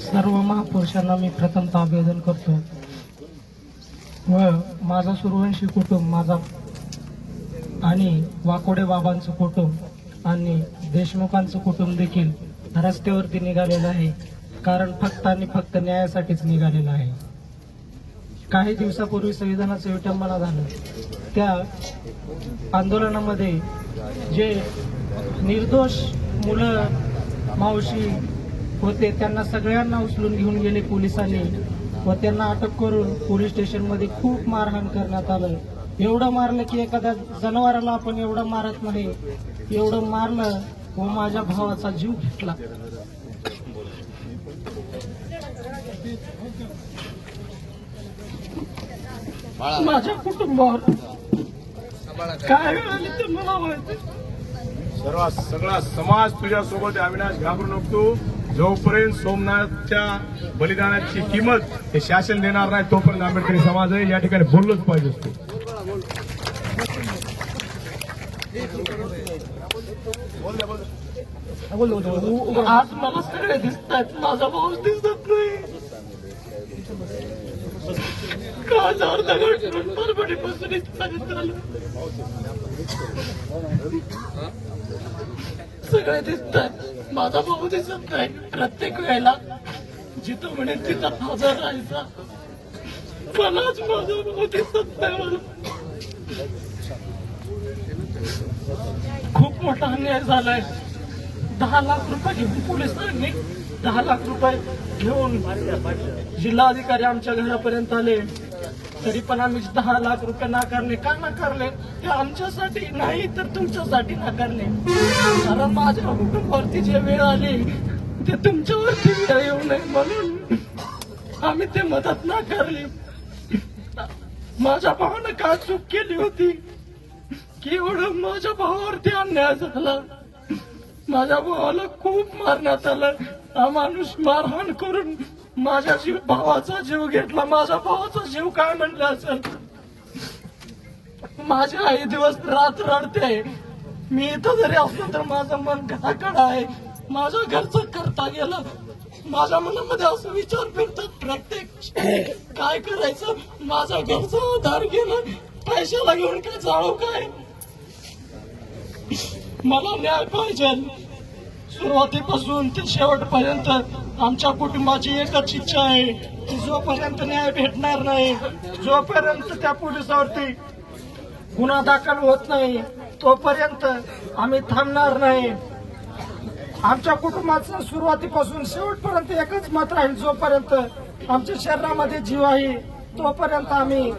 सर्व महापुरुषांना मी प्रथमतः अभिवादन करतो. व माझा सूर्यवंशी कुटुंब माझा आणि वाकोडे बाबांचं कुटुंब आणि देशमुखांचं कुटुंब देखील रस्त्यावरती निघालेलं आहे. कारण फक्त आणि फक्त न्यायासाठीच निघालेलं आहे. काही दिवसापूर्वी संविधानाचं विटंबना झालं. त्या आंदोलनामध्ये जे निर्दोष मुलं मावशी होते त्यांना सगळ्यांना उचलून घेऊन गेले पोलिसांनी व त्यांना अटक करून पोलीस स्टेशनमध्ये खूप मारहाण करण्यात आलं. एवढं मारलं की एखाद्या जनावराला आपण एवढं मारत नाही. एवढं मारलं व माझ्या भावाचा जीव घेतला. माझ्या कुटुंबावर काय आली ते मला माहिती? सर्व सगळा समाज तुझ्यासोबत अविनाश. घाबरू नको जोपर्यंत सोमनाथच्या बलिदानाची किंमत हे शासन देणार नाही तोपर्यंत आंबेडकरी समाज आहे. या ठिकाणी बोललोच पाहिजे असतो. आज मला सगळे दिसतात माझा भाऊ दिसत नाही. का चार दगड परभणीपासून सगळे दिसतात माझा भाऊ दिसत नाही. प्रत्येक वेळेला जिथं म्हणेल तिथं हजर राहायचा. मलाच माझा भाऊ दिसत नाही मला. खूप मोठा अन्याय झालाय. दहा लाख रुपये घेऊन पोलिसांनी दहा लाख रुपये घेऊन जिल्हाधिकारी आमच्या घरापर्यंत आले. तरी पण आम्ही दहा लाख रुपये नाकारले का नाकारले? ते आमच्यासाठी नाही तर तुमच्यासाठी नाकारले कारण माझ्या कुटुंबावरती जे वेळ आली ते तुमच्यावरती वेळ येऊ नये म्हणून आम्ही ते मदत नाकारली. माझ्या भावानं काय चूक केली होती? की एवढं माझ्या भावावरती अन्याय झाला. माझ्या भावाला खूप मारण्यात आलं हा माणूस मारहाण करून माझ्या जीव भावाचा जीव घेतला. माझ्या भावाचा जीव काय म्हणला असेल? माझी आई दिवस रात रडते. मी इथं जरी असलो तर माझं मन घाकड आहे. माझ्या घरचं करता गेलं. माझ्या मनामध्ये असं विचार फिरतात प्रत्येक. काय करायचं? माझा घरचं उधार गेलं. पैशाला घेऊन काय जाळू काय? मला न्याय पाहिजे. सुरुवातीपासून ते शेवटपर्यंत आमच्या कुटुंबाची एकच इच्छा आहे की जोपर्यंत न्याय भेटणार नाही जोपर्यंत त्या पोलिसावरती गुन्हा दाखल होत नाही तोपर्यंत आम्ही थांबणार नाही. आमच्या कुटुंबाचं सुरुवातीपासून शेवटपर्यंत एकच मत राहील जोपर्यंत आमच्या शरीरामध्ये जीव आहे तोपर्यंत आम्ही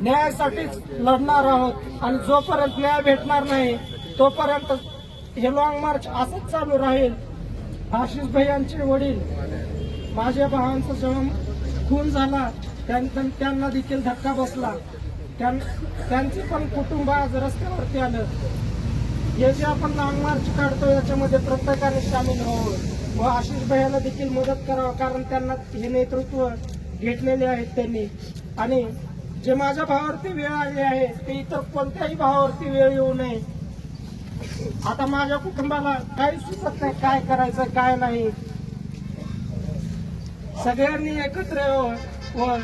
न्यायासाठीच लढणार आहोत. आणि जोपर्यंत न्याय भेटणार नाही तोपर्यंत हे लॉंग मार्च असंच चालू राहील. आशिष भैयांचे वडील माझ्या भावांचा जेव्हा खून झाला त्यांना देखील धक्का बसला. त्यां- त्यांचे पण कुटुंब आज रस्त्यावरती आलं. हे जे आपण लॉंग मार्च काढतो याच्यामध्ये प्रत्येकाने सामील व्हावं व आशिष भैयाला देखील मदत करावं कारण त्यांना हे नेतृत्व घेतलेले आहेत त्यांनी. आणि जे माझ्या भावावरती वेळ आली आहे ते इतर कोणत्याही भावावरती वेळ येऊ नये. आता माझ्या कुटुंबाला काही सुचत नाही काय करायचं काय नाही. सगळ्यांनी एकत्र व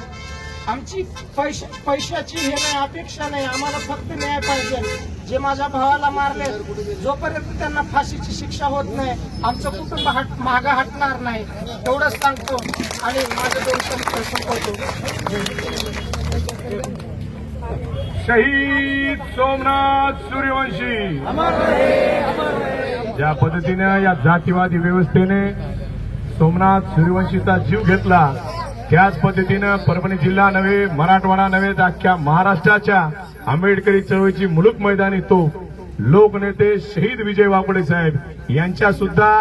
आमची पैश पैशाची हे नाही अपेक्षा नाही. आम्हाला फक्त न्याय पाहिजे. जे माझ्या भावाला मारले जोपर्यंत त्यांना फाशीची शिक्षा होत नाही आमचं कुटुंब हट मागं हटणार नाही. एवढंच सांगतो. आणि माझं दोन संपवतो. शहीद सोमनाथ सूर्यवंशी. ज्या पद्धतीनं या जातीवादी व्यवस्थेने सोमनाथ सूर्यवंशीचा जीव घेतला त्याच पद्धतीनं परभणी जिल्हा नव्हे मराठवाडा नव्हे तर अख्ख्या महाराष्ट्राच्या आंबेडकरी चळवळीची मुलूक मैदानी तो लोकनेते शहीद विजय वाकोडे साहेब यांच्या सुद्धा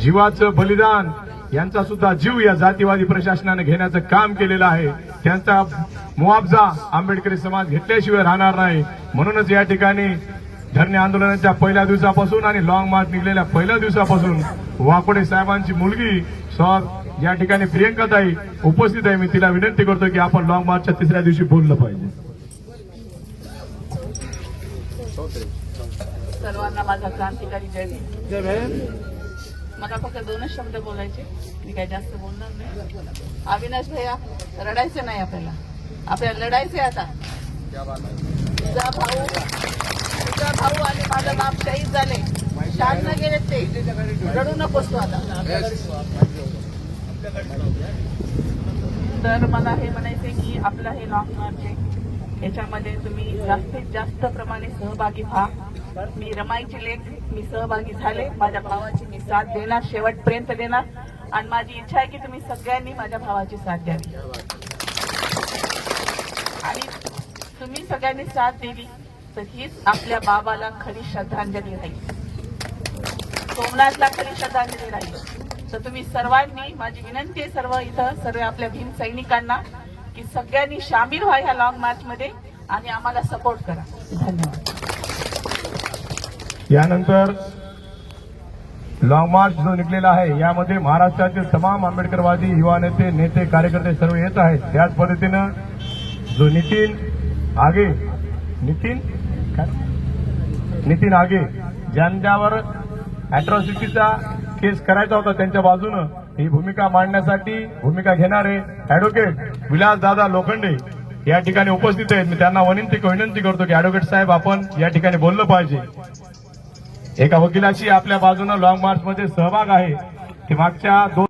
जीवाचं बलिदान यांचा सुद्धा जीव या जातीवादी प्रशासनाने घेण्याचं काम केलेलं आहे. त्यांचा मुआवजा आंबेडकरी समाज घेतल्याशिवाय राहणार नाही. म्हणूनच या ठिकाणी धरणे आंदोलनाच्या पहिल्या दिवसापासून आणि लॉंग मार्च निघलेल्या पहिल्या दिवसापासून वाकोडे साहेबांची मुलगी सौ या ठिकाणी प्रियंकाताई उपस्थित आहे. मी तिला विनंती करतो की आपण लॉंग मार्चच्या तिसऱ्या दिवशी बोललं पाहिजे. सर्वांना माझा क्रांतिकारी जय. मला फक्त दोनच शब्द बोलायचे. मी काही जास्त बोलणार नाही. अविनाश भैया रडायचं नाही आपल्याला. आपल्याला लढायचंय आता. तुझा भाऊ तुझा भाऊ आणि माझा बाप शहीद झाले. शान न गेले ते. रडू नकोस तू आता. तर मला हे म्हणायचंय की आपलं हे लॉंग मार्च आहे. याच्यामध्ये तुम्ही जास्तीत जास्त प्रमाणे सहभागी व्हा. मी रमाईची लेख मी सहभागी झाले. माझ्या भावाची मी साथ देणार शेवटपर्यंत देणार. आणि माझी इच्छा आहे की तुम्ही सगळ्यांनी माझ्या भावाची साथ द्यावी. आणि तुम्ही सगळ्यांनी साथ दिली तर हीच आपल्या बाबाला खरी श्रद्धांजली राहील. सोमनाथला खरी श्रद्धांजली राहील. तर तुम्ही सर्वांनी माझी विनंती आहे सर्व इथं सर्व आपल्या भीम सैनिकांना की सगळ्यांनी सामील व्हा ह्या लॉंग मार्च मध्ये आणि आम्हाला सपोर्ट करा. धन्यवाद. यानंतर लॉंग मार्च जो निघलेला आहे यामध्ये महाराष्ट्रातील तमाम आंबेडकरवादी युवा नेते नेते कार्यकर्ते सर्व येत आहेत. त्याच पद्धतीनं जो नितीन आगे. नितीन? नितीन आगे. ज्यांच्यावर अॅट्रॉसिटीचा केस करायचा होता त्यांच्या बाजूनं ही भूमिका मांडण्यासाठी भूमिका घेणारे अॅडव्होकेट विलास दादा लोखंडे या ठिकाणी उपस्थित आहेत. मी त्यांना विनंती विनंती करतो की अॅडव्होकेट साहेब आपण या ठिकाणी बोललं पाहिजे. एका वकिलाची आपल्या बाजूनं लॉंग मार्च मध्ये सहभाग आहे. की मागच्या दोन